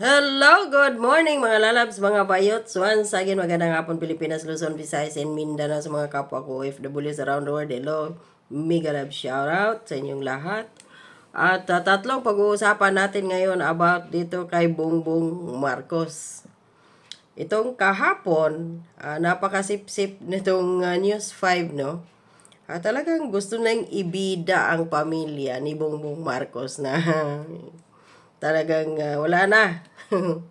Hello, good morning mga lalabs, mga bayots. Once again, magandang hapon Pilipinas, Luzon, Visayas, and Mindanao sa mga kapwa ko OFWs around the world. Hello, mega love shout out sa inyong lahat. At uh, tatlong pag-uusapan natin ngayon about dito kay Bongbong Marcos. Itong kahapon, uh, napakasip-sip nitong uh, News 5, no? Ah, talagang gusto nang ibida ang pamilya ni Bongbong Marcos na talagang ah, wala na.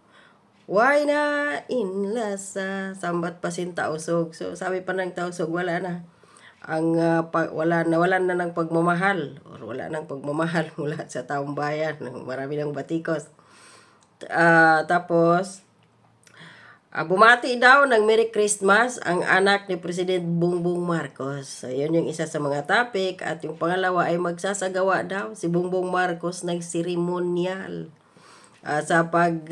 Why na inlasa sambat pa sin tausog. So sabi pa ng tausog wala na. Ang ah, pa, wala na wala na ng pagmamahal or wala nang pagmamahal mula sa taong bayan. Marami ng batikos. Ah, tapos Ah, bumati daw ng Merry Christmas ang anak ni President Bongbong Marcos. So, yun yung isa sa mga topic. At yung pangalawa ay magsasagawa daw si Bongbong Marcos ng seremonyal ah, sa pag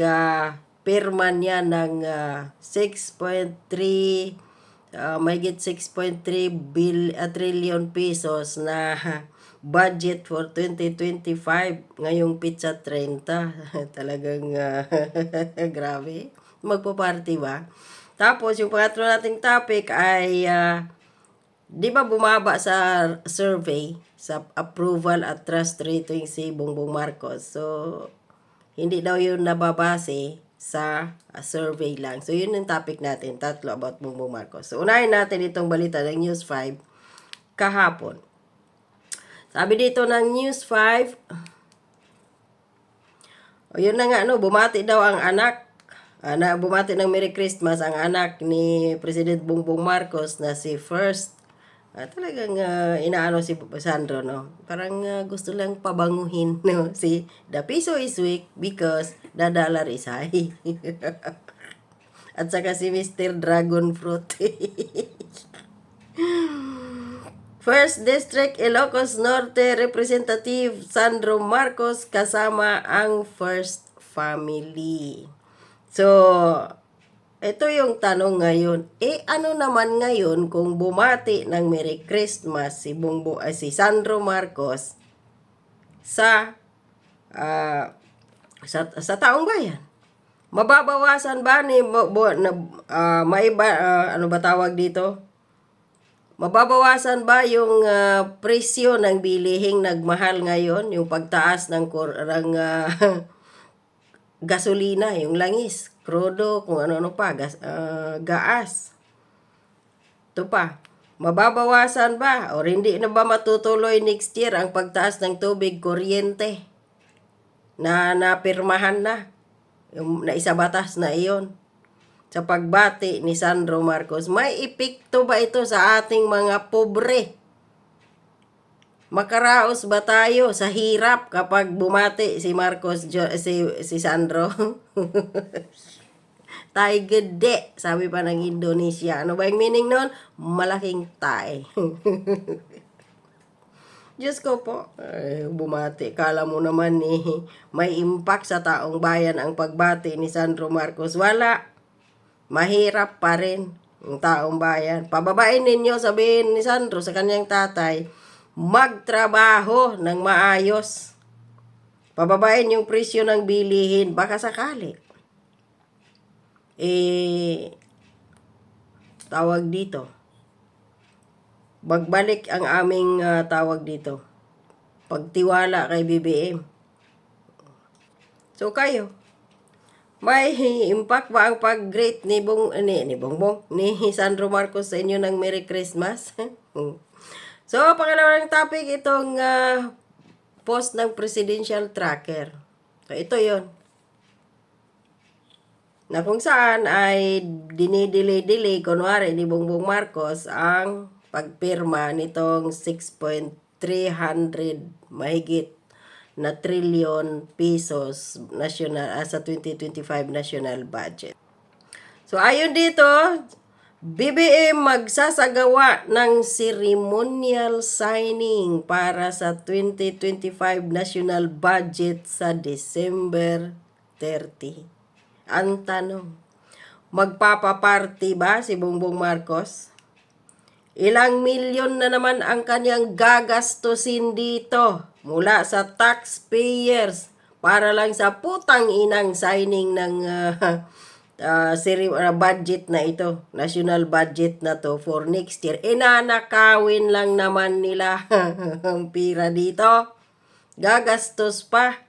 pirma niya ng ah, 6.3 uh, may 6.3 bil, ah, trillion pesos na budget for 2025 ngayong pizza 30 talagang ah, grabe. Magpo-party ba? Tapos yung pangatlo nating topic ay ah, di ba bumaba sa survey sa approval at trust rating si Bongbong Marcos? So hindi daw yun nababase sa uh, survey lang. So, yun yung topic natin, tatlo about Bongbong Marcos. So, unahin natin itong balita ng News 5 kahapon. Sabi dito ng News 5, o yun na nga, no, bumati daw ang anak, ana, bumati ng Merry Christmas ang anak ni President Bongbong Marcos na si First Ah, talagang ah, inaano si Sandro, no? Parang ah, gusto lang pabanguhin, no? Si the piso is weak because the dollar is high. At saka si Mr. Dragon Fruit. First District Ilocos Norte Representative Sandro Marcos kasama ang First Family. So, ito yung tanong ngayon. Eh, ano naman ngayon kung bumati ng Merry Christmas si Bungbo, ay si Sandro Marcos sa, ah, sa, sa taong bayan? Mababawasan ba ni, bo, bo, na, ah, may ba, ah, ano ba tawag dito? Mababawasan ba yung ah, presyo ng bilihing nagmahal ngayon? Yung pagtaas ng, ng ah, gasolina, yung langis, krudo, kung ano-ano pa, gas, ah, gaas. Ito pa, mababawasan ba o hindi na ba matutuloy next year ang pagtaas ng tubig kuryente na napirmahan na, yung naisabatas na iyon sa pagbati ni Sandro Marcos. May epekto ba ito sa ating mga pobre? Makaraos ba tayo sa hirap kapag bumati si Marcos si si Sandro? tay gede, sabi pa ng Indonesia. Ano ba yung meaning nun? Malaking tay. Diyos ko po, ay, bumati. Kala mo naman ni eh, may impact sa taong bayan ang pagbati ni Sandro Marcos. Wala. Mahirap pa rin ang taong bayan. Pababain ninyo, sabihin ni Sandro sa kanyang tatay, magtrabaho ng maayos. Pababain yung presyo ng bilihin, baka sakali. Eh, tawag dito. Magbalik ang aming ah, tawag dito. Pagtiwala kay BBM. So kayo, may impact ba ang pag-greet ni Bong ni, ni Bongbong ni Sandro Marcos sa inyo ng Merry Christmas? so, pangalawang topic itong ah, post ng presidential tracker. So, ito 'yon. Na kung saan ay dinidelay-delay kunwari ni Bongbong Marcos ang pagpirma nitong 6.300 mahigit na trillion pesos national ah, sa 2025 national budget. So ayon dito, BBM magsasagawa ng ceremonial signing para sa 2025 national budget sa December 30. Ang tanong, magpapaparty ba si Bongbong Marcos? Ilang milyon na naman ang kanyang gagastusin dito mula sa taxpayers para lang sa putang inang signing ng seri- ah, budget na ito, national budget na to for next year. Inanakawin lang naman nila ang pira dito. Gagastos pa.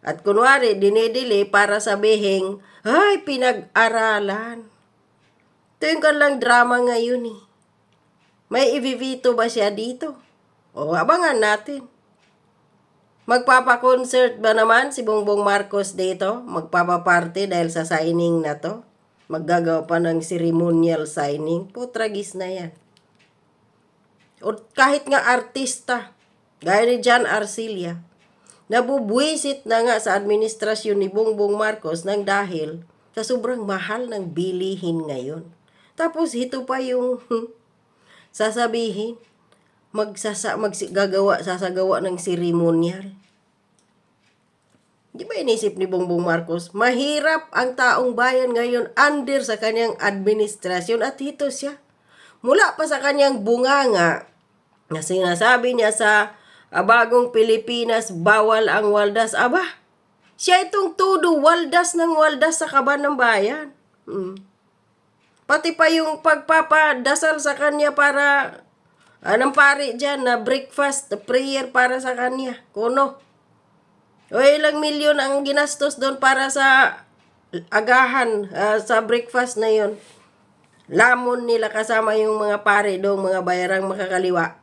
At kunwari, dinidili para sabihin, ay, pinag-aralan. Ito yung kanilang drama ngayon eh. May ibibito ba siya dito? O, abangan natin. Magpapa-concert ba naman si Bongbong Marcos dito? Magpapaparte dahil sa signing na to? Maggagawa pa ng ceremonial signing? Putragis na yan. O kahit nga artista, gaya ni John Arcilia, nabubwisit na nga sa administrasyon ni Bongbong Marcos nang dahil sa sobrang mahal ng bilihin ngayon. Tapos ito pa yung sasabihin, magsasa, maggagawa, sasagawa ng seremonyal. Di ba inisip ni Bongbong Marcos, mahirap ang taong bayan ngayon under sa kanyang administrasyon at ito siya. Mula pa sa kanyang bunganga na sinasabi niya sa ah, bagong Pilipinas, bawal ang waldas. Aba, siya itong tudo waldas ng waldas sa kaban ng bayan. Hmm. Pati pa yung pagpapadasal sa kanya para anong pare dyan na breakfast, prayer para sa kanya. Kuno. O ilang milyon ang ginastos doon para sa agahan, ah, sa breakfast na yon. Lamon nila kasama yung mga pare doon, mga bayarang makakaliwa.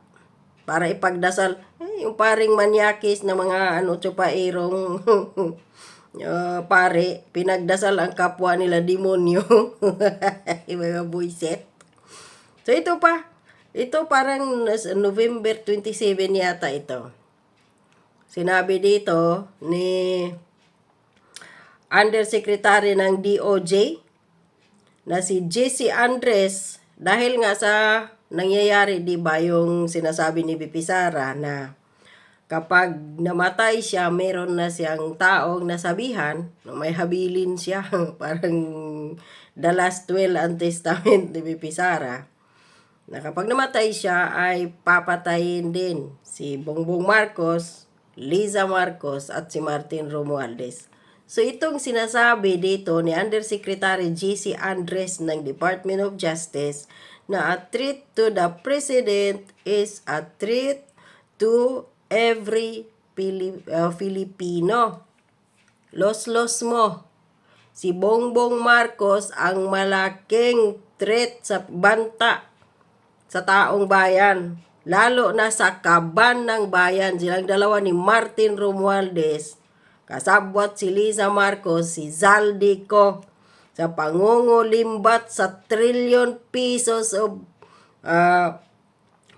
Para ipagdasal, yung paring manyakis na mga ano, tsupairong ah, pare, pinagdasal ang kapwa nila demonyo. yung mga buiset. So ito pa, ito parang November 27 yata ito. Sinabi dito ni Undersecretary ng DOJ na si JC Andres dahil nga sa nangyayari di ba yung sinasabi ni BP Sara na kapag namatay siya meron na siyang taong nasabihan na may habilin siya parang the last will and testament ni BP Sara na kapag namatay siya ay papatayin din si Bongbong Marcos, Liza Marcos at si Martin Romualdez. So itong sinasabi dito ni Undersecretary GC Andres ng Department of Justice na a threat to the President is a threat to every Pili- uh, Filipino. Los-los mo. Si Bongbong Marcos ang malaking threat sa banta sa taong bayan. Lalo na sa kaban ng bayan. Silang dalawa ni Martin Romualdez. Kasabwat si Liza Marcos, si Zaldico. Sa pangungulimbat sa trillion pesos of uh,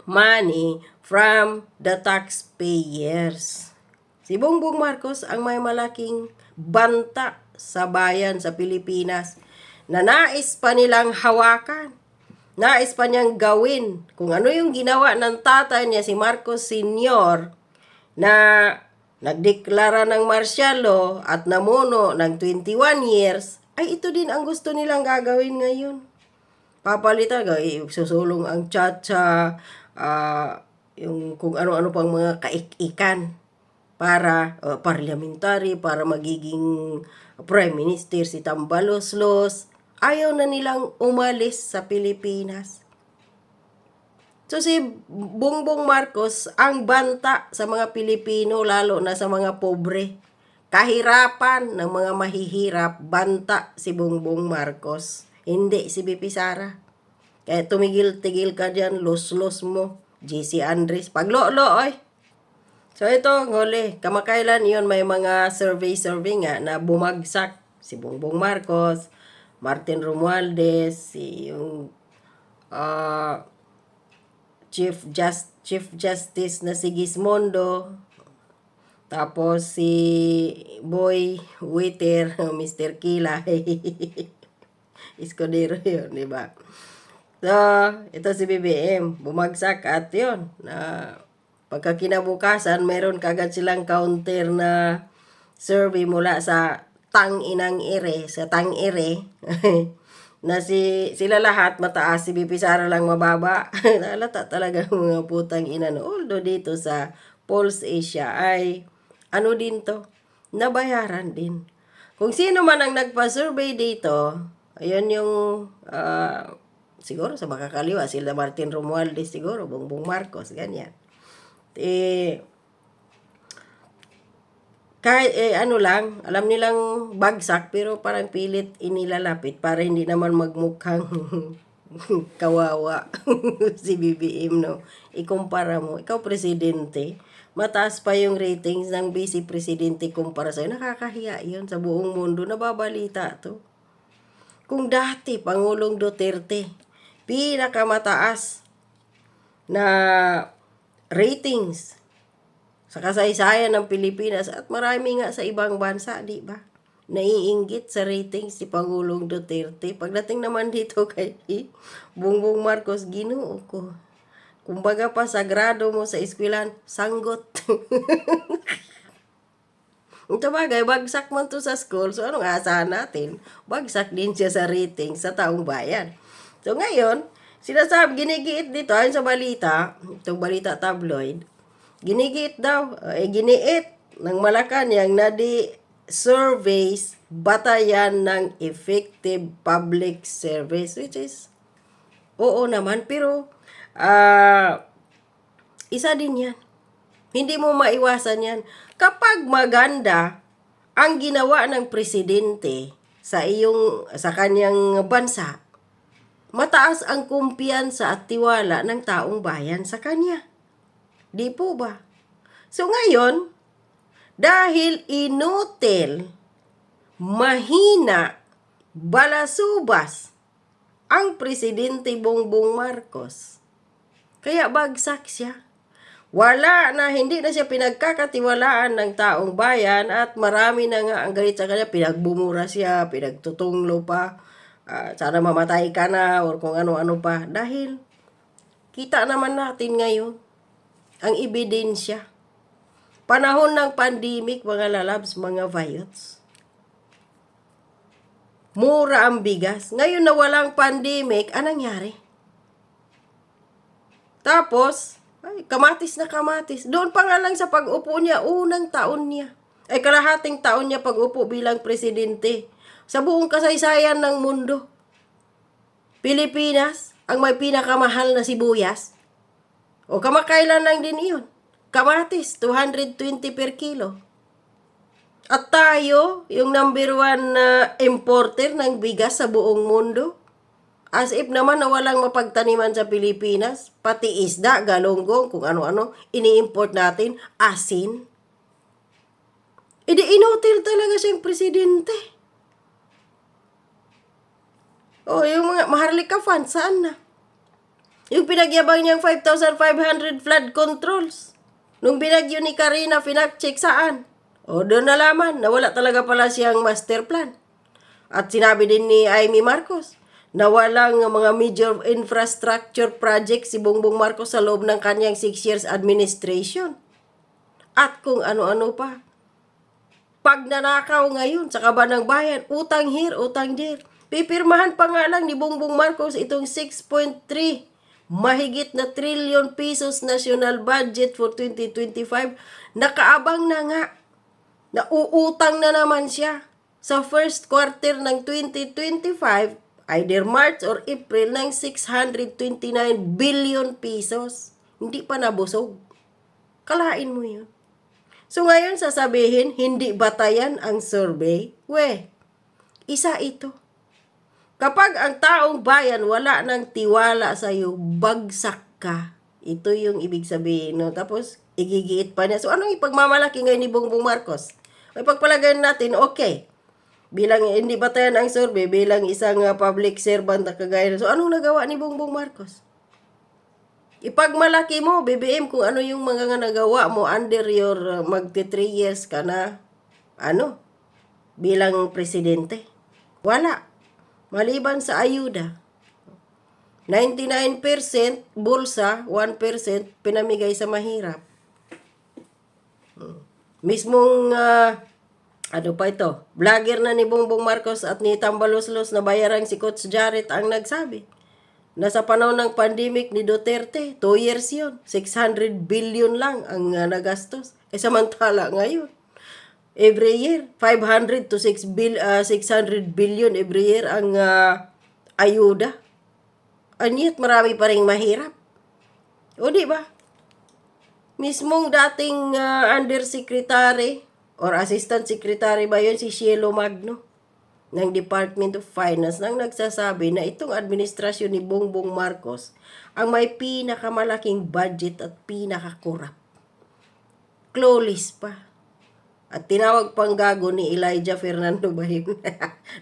money from the taxpayers. Si Bongbong Marcos ang may malaking banta sa bayan sa Pilipinas na nais pa nilang hawakan. Nais pa niyang gawin kung ano yung ginawa ng tatay niya si Marcos Sr. na nagdeklara ng martial law at namuno ng 21 years, ay ito din ang gusto nilang gagawin ngayon. Papalitan, susulong ang chacha, ah, yung kung ano-ano pang mga kaikikan para uh, parliamentary, para magiging prime minister si Tambaloslos. Ayaw na nilang umalis sa Pilipinas. So si Bongbong Marcos ang banta sa mga Pilipino lalo na sa mga pobre. Kahirapan ng mga mahihirap, banta si Bongbong Marcos. Hindi si BP Sara. Kaya tumigil-tigil ka dyan, los-los mo. GC Andres, paglolo, oy. So ito, ngoli, kamakailan yon may mga survey-survey nga na bumagsak si Bongbong Marcos, Martin Romualdez, si yung ah, Chief Just Chief Justice na si Gismondo, tapos si Boy Waiter, Mr. Kilay. Escudero yun, di ba? So, ito si BBM, bumagsak at yun, na pagka kinabukasan, meron kagad silang counter na survey mula sa tang inang ere, sa tang ere, na si sila lahat mataas, si BP Sara lang mababa. Nalata talaga mga putang ina. No? Although dito sa Pulse Asia ay ano din to, nabayaran din. Kung sino man ang nagpa-survey dito, ayun yung ah, siguro sa makakaliwa, sila Martin Romualdez siguro, Bongbong Marcos, ganyan. Eh, kahit eh, ano lang, alam nilang bagsak pero parang pilit inilalapit para hindi naman magmukhang kawawa si BBM no. Ikumpara mo, ikaw presidente, mataas pa yung ratings ng vice presidente kumpara sa'yo. Nakakahiya yun sa buong mundo, nababalita to. Kung dati Pangulong Duterte, pinakamataas na ratings sa kasaysayan ng Pilipinas at marami nga sa ibang bansa, di ba? Naiinggit sa ratings si Pangulong Duterte. Pagdating naman dito kay Bongbong Marcos, ginoo ko. Kumbaga pa sagrado mo sa eskwelahan, sanggot. Ito bagay, bagsak man to sa school. So, anong asahan natin? Bagsak din siya sa rating sa taong bayan. So, ngayon, sinasabi, ginigiit dito, ayon sa balita, itong balita tabloid, ginigiit daw, eh, giniit ng Malacanang na di surveys batayan ng effective public service, which is, oo naman, pero, ah, isa din yan. Hindi mo maiwasan yan. Kapag maganda ang ginawa ng presidente sa iyong sa kanyang bansa, mataas ang kumpiyansa at tiwala ng taong bayan sa kanya. Di po ba? So ngayon, dahil inutil, mahina, balasubas ang presidente Bongbong Marcos, kaya bagsak siya. Wala na, hindi na siya pinagkakatiwalaan ng taong bayan at marami na nga ang galit sa kanya. Pinagbumura siya, pinagtutunglo pa, ah, sana mamatay ka na or kung ano-ano pa. Dahil kita naman natin ngayon ang ebidensya. Panahon ng pandemic, mga lalabs, mga vayots. Mura ang bigas. Ngayon na walang pandemic, anong nangyari? Tapos, ay, kamatis na kamatis. Doon pa nga lang sa pag-upo niya, unang taon niya. Ay, kalahating taon niya pag-upo bilang presidente. Sa buong kasaysayan ng mundo. Pilipinas, ang may pinakamahal na sibuyas. O kamakailan lang din iyon. Kamatis, 220 per kilo. At tayo, yung number one na importer ng bigas sa buong mundo. As if naman na walang mapagtaniman sa Pilipinas, pati isda, galonggong, kung ano-ano, ini-import natin, asin. Idi inutil talaga siyang presidente. O, yung mga Maharlika Fund, saan na? Yung pinagyabang niyang 5,500 flood controls. Nung binagyo ni Karina, finact-check saan? O, doon nalaman na wala talaga pala siyang master plan. At sinabi din ni Amy Marcos na walang mga major infrastructure project si Bongbong Marcos sa loob ng kanyang 6 years administration. At kung ano-ano pa. Pag nanakaw ngayon sa kaban ng bayan, utang here, utang there. Pipirmahan pa nga lang ni Bongbong Marcos itong 6.3 mahigit na trillion pesos national budget for 2025. Nakaabang na nga. Nauutang na naman siya sa first quarter ng 2025, either March or April, ng 629 billion pesos. Hindi pa nabusog. Kalain mo yun. So ngayon sasabihin, hindi batayan ang survey? We, isa ito. Kapag ang taong bayan wala ng tiwala sa iyo, bagsak ka. Ito yung ibig sabihin. No? Tapos, igigiit pa niya. So, anong ipagmamalaki ngayon ni Bongbong Marcos? May pagpalagay natin, okay. Bilang hindi batayan ang survey, bilang isang uh, public servant na kagaya. So, anong nagawa ni Bongbong Marcos? Ipagmalaki mo, BBM, kung ano yung mga nagawa mo under your uh, magti 3 years ka na, ano, bilang presidente. Wala. Maliban sa ayuda. 99% bulsa, 1% pinamigay sa mahirap. Hmm. Mismong, ah, ano pa ito, vlogger na ni Bongbong Marcos at ni Tambaloslos na bayarang si Coach Jarrett ang nagsabi na sa panahon ng pandemic ni Duterte, 2 years yun, 600 billion lang ang ah, nagastos. E samantala ngayon, every year. 500 to 6 bil, ah, 600 billion every year ang ah, ayuda. Anyat marami pa rin mahirap. O di ba? Mismong dating ah, undersecretary or assistant secretary ba yun si Cielo Magno ng Department of Finance nang nagsasabi na itong administrasyon ni Bongbong Marcos ang may pinakamalaking budget at pinakakurap. Clueless pa. At tinawag pang gago ni Elijah Fernando ba yun?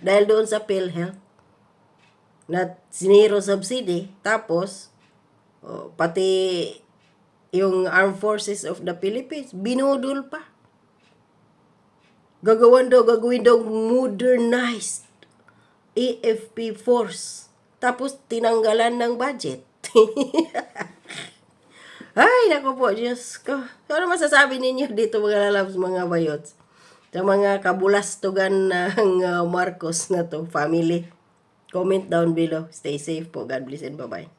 Dahil doon sa PhilHealth na zero subsidy. Tapos, oh, pati yung Armed Forces of the Philippines, binudol pa. Gagawan daw, gagawin daw modernized AFP force. Tapos, tinanggalan ng budget. Ay, naku po, Diyos ko. Ano masasabi ninyo dito mga lalabs, mga bayots? Sa mga kabulastugan ng uh, Marcos na to, family. Comment down below. Stay safe po. God bless and bye-bye.